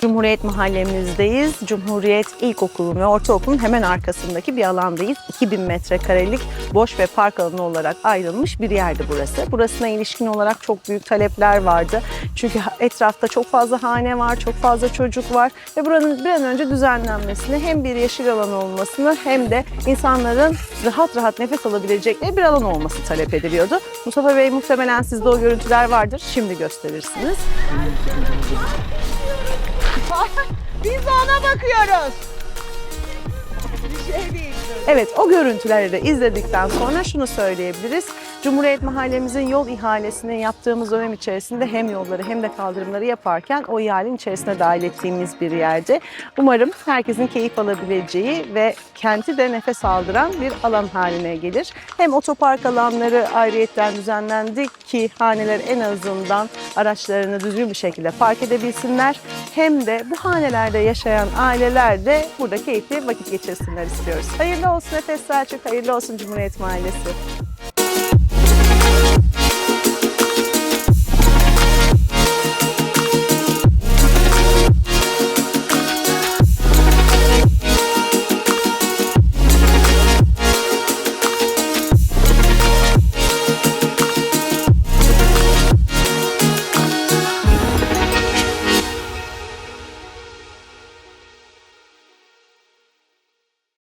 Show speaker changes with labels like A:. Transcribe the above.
A: Cumhuriyet Mahallemizdeyiz. Cumhuriyet İlkokulu ve Ortaokulu'nun hemen arkasındaki bir alandayız. 2000 metrekarelik boş ve park alanı olarak ayrılmış bir yerdi burası. Burasına ilişkin olarak çok büyük talepler vardı. Çünkü etrafta çok fazla hane var, çok fazla çocuk var ve buranın bir an önce düzenlenmesini hem bir yeşil alan olmasını hem de insanların rahat rahat nefes alabilecekleri bir alan olması talep ediliyordu. Mustafa Bey muhtemelen sizde o görüntüler vardır. Şimdi gösterirsiniz.
B: Biz ona bakıyoruz.
A: Evet o görüntüleri de izledikten sonra şunu söyleyebiliriz. Cumhuriyet Mahallemizin yol ihalesini yaptığımız dönem içerisinde hem yolları hem de kaldırımları yaparken o ihalenin içerisine dahil ettiğimiz bir yerde. Umarım herkesin keyif alabileceği ve kenti de nefes aldıran bir alan haline gelir. Hem otopark alanları ayrıyetten düzenlendi ki haneler en azından araçlarını düzgün bir şekilde park edebilsinler. Hem de bu hanelerde yaşayan aileler de burada keyifli vakit geçirsinler istiyoruz. Hayırlı olsun Efes Selçuk, hayırlı olsun Cumhuriyet Mahallesi.